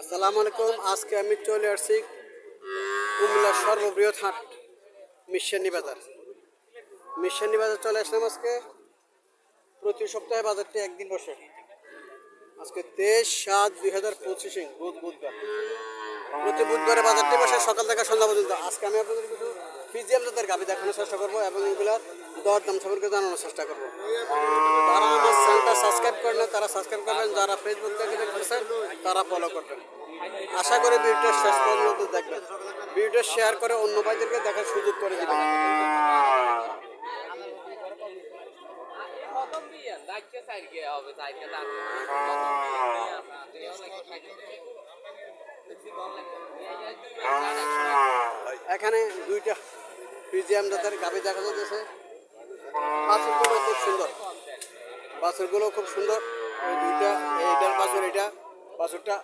আসসালামু আলাইকুম আজকে আমি চলে আসছি কুমিল্লার সর্ববৃহৎ হাট, মিশানি বাজার। মিশানি বাজার চলে আসলাম আজকে। প্রতি সপ্তাহে বাজারটি একদিন বসে। আজকে তেইশ সাত দুই হাজার পঁচিশে, বুধ, বুধবার। প্রতি বুধবারে বাজারটি বসে, সকাল থেকে সন্ধ্যা পর্যন্ত। আজকে আমি আপনাদের কিছু ফিজিয়াম জাতের গাভি দেখানোর চেষ্টা করব এবং এগুলার দর দাম সম্পর্কে জানানোর চেষ্টা করব। যারা আমার চ্যানেলটা সাবস্ক্রাইব করেন তারা সাবস্ক্রাইব করবেন। যারা ফেসবুক থেকে দেখতেছেন তারা ফলো করবেন। আশা করি ভিডিওটা শেষ পর্যন্ত দেখবেন। ভিডিওটা শেয়ার করে অন্য ভাইদেরকে দেখার সুযোগ করে দিবেন। এখানে দুইটা ফিজিয়াম জাতের গাভি দেখা যাচ্ছে বাছুরগুলো খুব সুন্দর। বাছুরগুলো খুব সুন্দর। এই দুইটা এইটার বাছুর এটা বাছুরটা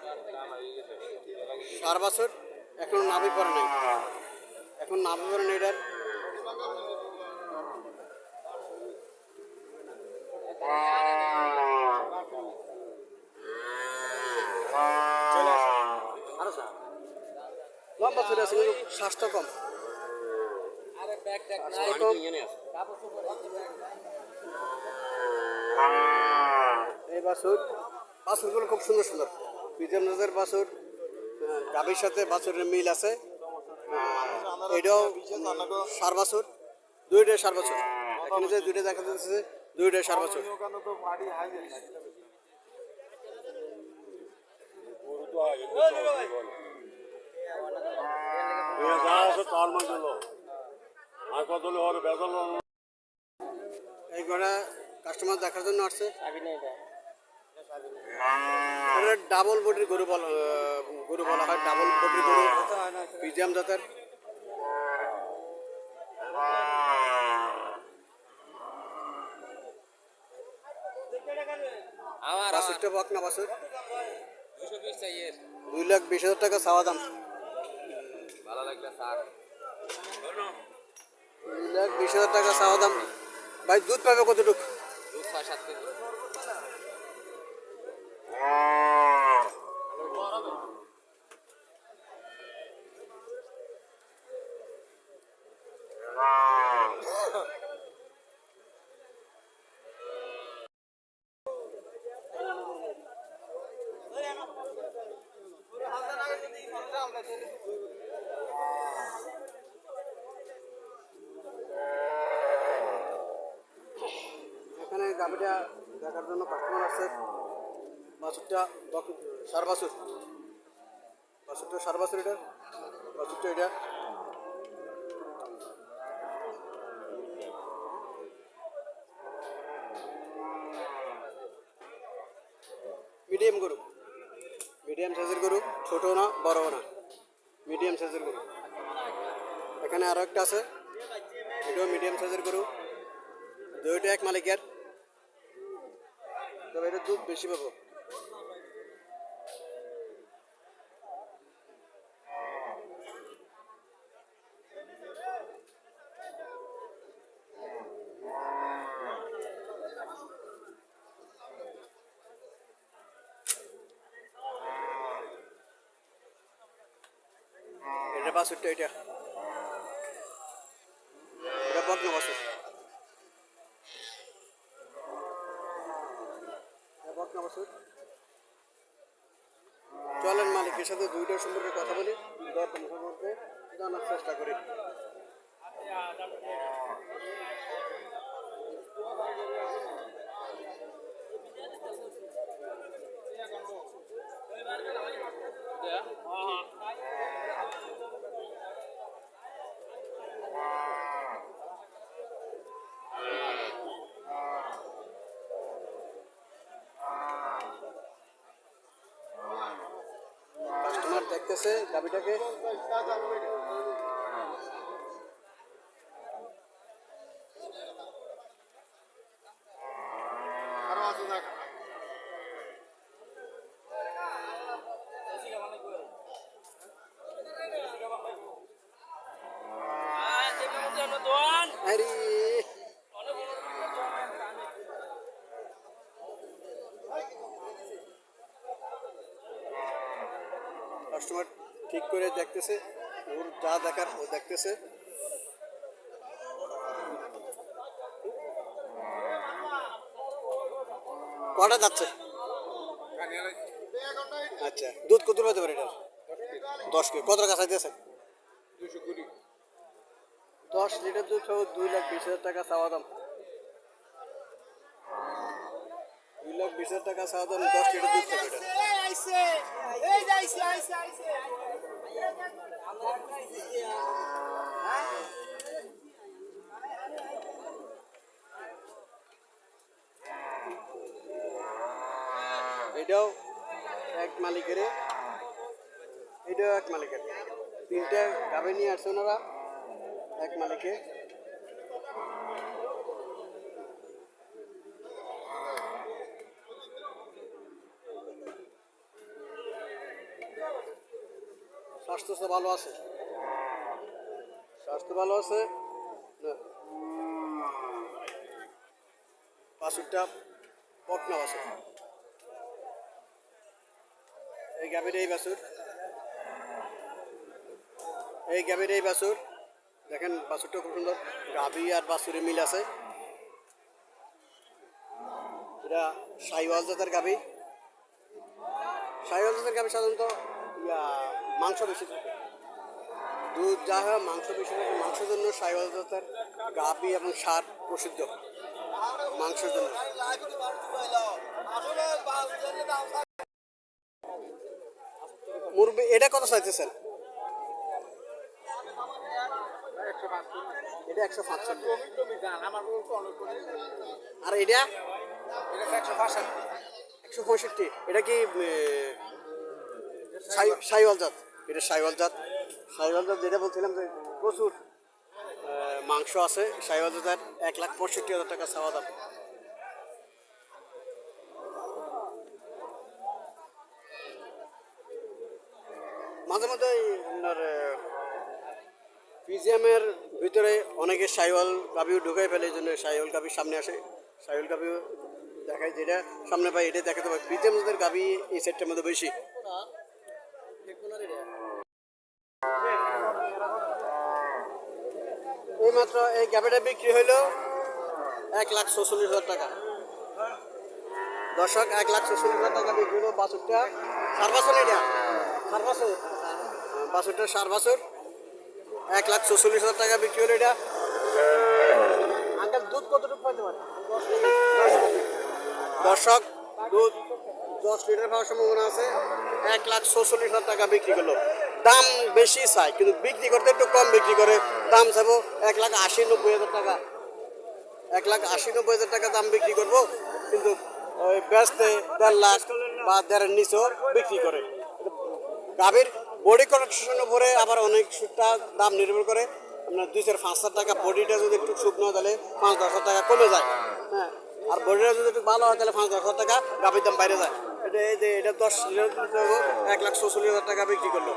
সার বাছুর এখন নাভি পরে নাই। এখন নাভি পরে নেই এটার। আছে স্বাস্থ্য কম আরে ব্যাগ ট্যাগ নাই স্বাস্থ্য কম এই বাছুর। বাছুরগুলো খুব সুন্দর সুন্দর। পিজিএম জাতের বাছুর গাভীর সাথে বাছুরের মিল আছে। এটাও সার বাছুর। দুইটাই সার বাছুর। এখানে যে দুইটা দেখা যাচ্ছে, দুইটাই সার বাছুর। তার মধ্যে লো আর কত লো ওর বেদল এই ঘোড়া কাস্টমার দেখার জন্য আসছে। ডাবল বডির গরু বলা আহ, গরু বলা হয় ডাবল বডির গরু। পিজিএম জাতের। চাই এর দুই লাখ বিশ হাজার টাকা চাওয়া দাম। ভালো লাগলে স্যার। বিশ হাজার টাকা চাওয়া দাম। ভাই দুধ পাবে কতটুকু? দুধ ছয় সাত কেজি এখানে গাভিটা দেখার জন্য কাস্টমার আছে। বাছুরটা সার বাছুর বাছুরটা সার বাছুর এটা। বাছুরটা এটা। মিডিয়াম গরু। মিডিয়াম সাইজের গরু, ছোট না, বড় না। মিডিয়াম সাইজের গরু। এখানে আরও একটা আছে। এটাও মিডিয়াম সাইজের গরু। দুইটা এক মালিকের। তবে এটা দুধ বেশি পাবো। এটা বাছুরটা এটা এটা। সাথে দুইটার সম্পর্কে কথা বলি দরদাম সম্পর্কে জানার চেষ্টা করি দেখতেছে গাবিটাকে আরে কাস্টমার ঠিক করে দেখতেছে ওর যা দেখার ও দেখতেছে। কটা যাচ্ছে? আচ্ছা দুধ কত পেতে পারে এটার? দশ কেজি কত টাকা চাইতেছেন দশ লিটার দুধ সহ দুই লাখ বিশ হাজার টাকা চাওয়া দাম। দুই লাখ বিশ হাজার টাকা চাওয়া দাম দশ লিটার দুধ এটা। এটাও এক মালিকের এটাও এক মালিকের। তিনটে গাবে নিয়ে আসছে ওনারা এক মালিকে। স্বাস্থ্য ভালো আছে? স্বাস্থ্য ভালো আছে? বাছুরটা পটনা বাছুর এই গাভীর এই বাছুর। এই গাভীর এই বাছুর। দেখেন বাছুরটা খুব সুন্দর। গাভী আর বাছুরে মিল আছে। এটা সাইওয়াল জাতের গাভী। সাইওয়াল জাতের গাভী সাধারণত ইয়া, মাংস বেশি থাকে। দুধ যা হয় মাংস বেশি থাকে। মাংসের জন্য জাতের গাভী এবং সার প্রসিদ্ধ। মাংসের জন্য। মুরবি এটা কত চাইতেছেন? এটা একশো আর এটা? একশো পঁয়ষট্টি। এটা কি সাইওয়াল জাত? এটা সাইওয়াল জাত। সাইওয়াল জাত যেটা বলছিলাম যে প্রচুর মাংস আছে। সাইওয়াল জাতের এক লাখ পঁয়ষট্টি হাজার টাকা চাওয়া দাম। মাঝে মাঝে আপনার পিজিএমের ভিতরে অনেকে সাইওয়াল গাভিও ঢুকাই ফেলে, এই জন্য সাইওয়াল গাভি সামনে আসে। সাইওয়াল গাভিও দেখায় যেটা। সামনে পাই এটা দেখাতে পারে পিজিএমদের গাভি এই সেটটার মধ্যে বেশি। মাত্র এই গাভিটা বিক্রি হইল এক লাখ ছচল্লিশ হাজার টাকা। দর্শক, এক লাখ ছচল্লিশ হাজার টাকা বিক্রি হলো বাছুরটা সার বাছর এটা। সার বাছর? বাছুরটা সার বাছর। এক লাখ ছচল্লিশ হাজার টাকা বিক্রি হলো এটা। আঙ্কাল, দুধ কতটুকু পাইতে পারে? দর্শক, দুধ দশ লিটার পাওয়ার সম্ভাবনা আছে। এক লাখ ছচল্লিশ হাজার টাকা বিক্রি করল। দাম বেশি চাই কিন্তু বিক্রি করতে একটু কম বিক্রি করে। দাম চাবো এক লাখ আশি নব্বই হাজার টাকা। এক লাখ আশি নব্বই হাজার টাকা দাম বিক্রি করব, কিন্তু ওই ব্যস্তে দেড় লাখ বা দেড়ের নিচেও বিক্রি করে। গাভীর বডি কালেকশনের উপরে আবার অনেকটা দাম নির্ভর করে। আপনার দুই চার পাঁচ হাজার টাকা বডিটা যদি একটু শুকনো তাহলে পাঁচ দশ হাজার টাকা কমে যায়। হ্যাঁ আর বডিটা যদি একটু ভালো হয় তাহলে পাঁচ দশ হাজার টাকা গাভীর দাম বাইরে যায়। এটা এই যে, এটা দশ লিটার এক লাখ চৌচল্লিশ হাজার টাকা বিক্রি করল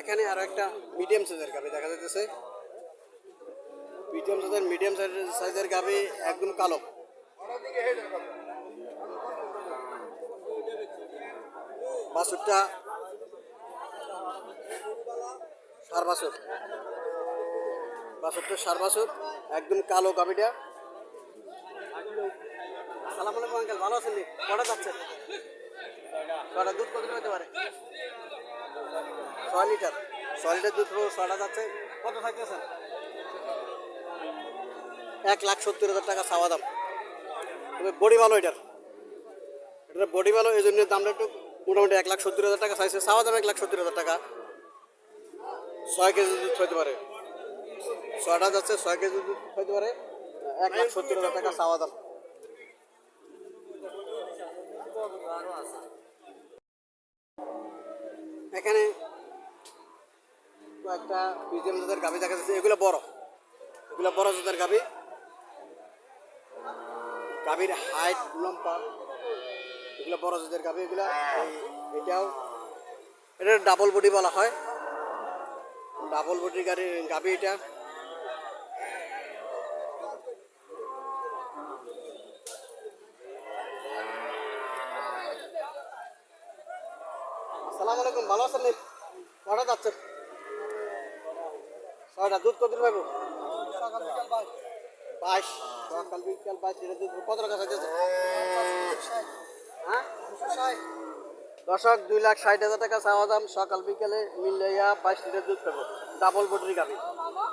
এখানে আরও একটা মিডিয়াম সাইজের গাভি দেখা যাচ্ছে মিডিয়াম সাইজের মিডিয়াম সাইজের গাভি একদম কালো। বাছুরটা সার বাছুর। বাছুরটা সার বাছুর, একদম কালো গাভিটা সালাম আলাইকুম, আঙ্কেল, ভালো আছেন? কটা যাচ্ছে? কটা দুধ কত হতে পারে? ছয় লিটার। দুধ পুরো ছয়টা যাচ্ছে। কত থাকতেছেন এক লাখ সত্তর হাজার টাকা চাওয়া দাম। তবে বডি ভালো এটার। এটার বডি ভালো, এই জন্য দামটা একটু মোটামুটি এক লাখ সত্তর হাজার টাকা চাইছে। চাওয়া দাম এক লাখ সত্তর হাজার টাকা। ছয় কেজি দুধ হইতে পারে। ছয়টা যাচ্ছে, ছয় কেজি দুধ হইতে পারে। এক লাখ সত্তর হাজার টাকা চাওয়া দাম। এখানে একটা পিজিএম জাতের গাভি দেখা যাচ্ছে। এগুলো বড়। এগুলো বড় জাতের গাভি। গাভির হাইট লম্বা। এগুলো বড় জাতের গাভি। এগুলো এটাও এটা ডাবল বডি বলা হয়। ডাবল বডি গাড়ি গাভি এটা। আসসালামু আলাইকুম। ভালো আছেন? কটা যাচ্ছে ছয়টা, দুধ কত পাবো বাইশ। সকাল বিকাল বাইশ লিটার দুধ কত টাকা হ্যাঁ? দশক দুই লাখ ষাট হাজার টাকা চাওয়া দাম, সকাল বিকালে মিলাইয়া বাইশ লিটার দুধ পাবো। ডাবল বটির গাভি।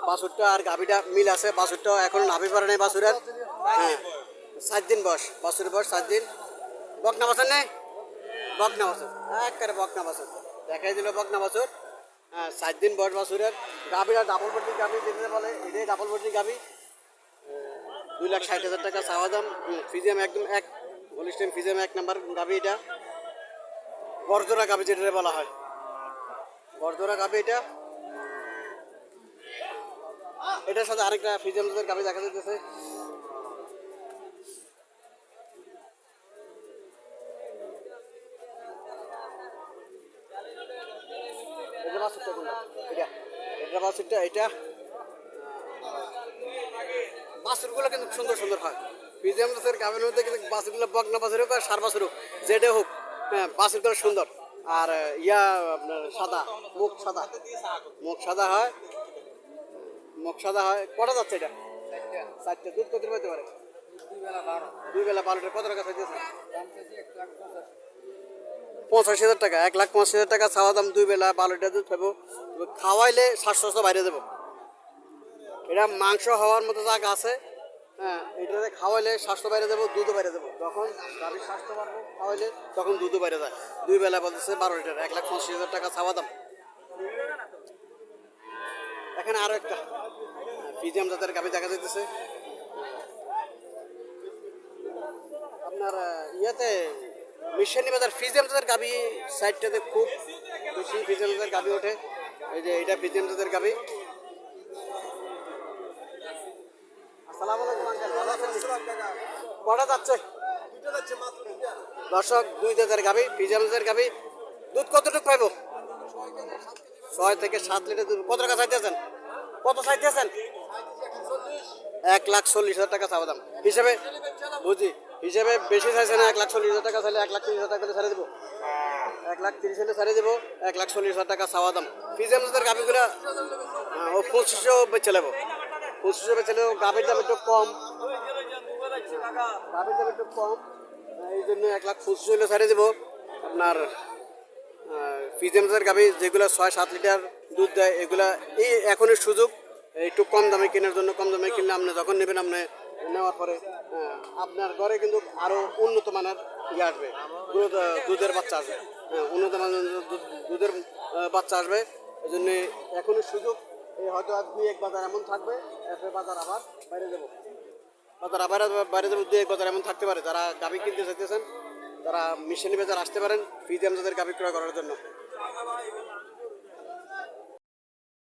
বাছুরটা আর গাভিটা মিল আছে বাছুরটা এখন নাভি পারে নাই বাছুরের। হ্যাঁ। সাত দিন বয়স বাছুরের বয়স সাত দিন। বকনা বাছর নেই? বকনা বাছুর। একবারে বকনা বাছুর। দেখাই দিল বকনা হ্যাঁ সাত দিন বয়স বাছুরের গাভিটা ডাবল বটির গাভি যেতে বলে, এটাই ডাবল বটির গাভি। দুই লাখ ষাট হাজার টাকা চাওয়া দাম, ফিজিয়াম একদম এক, হলিস্টেম ফিজিয়াম এক নাম্বার গাভি এটা। বরজোড়া গাভি যেটা বলা হয়। বরজোড়া গাভি এটা। এটার সাথে আরেকটা ফিজিয়াম গাভি দেখা যাচ্ছে এটা বাছুরটা কোনটা এটা এটা বাছুরটা এটা কিন্তু সুন্দর সুন্দর হয়। কিন্তু বাছুরগুলো বকনা বাছুর হোক সার বাছুর হোক, যেটা হোক হ্যাঁ বাছুরগুলো সুন্দর। আর ইয়া আপনার সাদা, মুখ সাদা। মুখ সাদা হয়। মুখ সাদা হয়। কটা যাচ্ছে এটা? চারটে। দুধ কত পেতে পারে? দুই বেলা বারোটা কত টাকা চাইতেছে? পঁচাশি হাজার টাকা, এক লাখ পঁচাশি হাজার টাকা চাওয়া দাম দুই বেলা বারো লিটার দুধ খাব খাওয়াইলে স্বাস্থ্য বাইরে দেবো। এটা মাংস হওয়ার মতো জায়গা আছে। হ্যাঁ এটাতে খাওয়াইলে স্বাস্থ্য বাইরে দেবো, দুধও বাইরে দেবো। যখন গাভীর স্বাস্থ্য বাড়বে, খাওয়াইলে তখন দুধও বাইরে যায়। দুই বেলা বলতেছে বারো লিটার, এক লাখ পঁচিশ হাজার টাকা চাওয়া দাম। এখানে আরও একটা পিজিএম জাতের গাভী দেখা যাইতেছে। আপনার ইয়েতে মিশনি বাজার ফিজিএম জাতের গাভী সাইডটাতে খুব বেশি ফিজিএম জাতের গাভী ওঠে। এই যে এটা ফিজিএম জাতের ভালো কটা যাচ্ছে? দর্শক, দুই হাজার গাভী ফিজিএম জাতের গাভী দুধ কতটুকু পাইবো? ছয় থেকে সাত লিটার দুধ। কত টাকা চাইতেছেন? কত চাইতেছেন? এক লাখ চল্লিশ হাজার টাকা চাওয়া দাম। হিসেবে বুঝি। হিসেবে বেশি চাইছে না, এক লাখ চল্লিশ হাজার টাকা চাইলে এক লাখ তিরিশ হাজার টাকা দেবো। এক লাখ তিরিশ হলে ছেড়ে দেবো, এক লাখ চল্লিশ হাজার টাকা চাওয়া দাম। ফিজের মধ্যে গাভিগুলো ও পঁচিশশো বেচে নেব। পঁচিশশো বেচে নেব, গাভির দাম একটু কম। গাভির দাম একটু কম এই জন্য এক লাখ পঁচিশশো হলে ছেড়ে দেবো। আপনার ফিজেমসের গাভি যেগুলো ছয় সাত লিটার দুধ দেয়, এগুলা এই এখনই সুযোগ। একটু কম দামে কেনার জন্য, কম দামে কিনলে আপনি যখন নেবেন, আপনি নেওয়ার পরে আপনার ঘরে কিন্তু আরও উন্নত মানের ইয়ে আসবে। দুধ দুধের বাচ্চা আসবে। উন্নত মানের দুধ- দুধের বাচ্চা আসবে। এই জন্যে এখনই সুযোগ হয়তো আর দুই এক বাজার এমন থাকবে, এরপরে বাজার আবার বাইরে যাব বাজার আবার বাইরে যাব দুই এক বাজার এমন থাকতে পারে। যারা গাভি কিনতে চাইতেছেন তারা মিশনি বাজার আসতে পারেন ফ্রিতে আমাদের গাভি ক্রয় করার জন্য।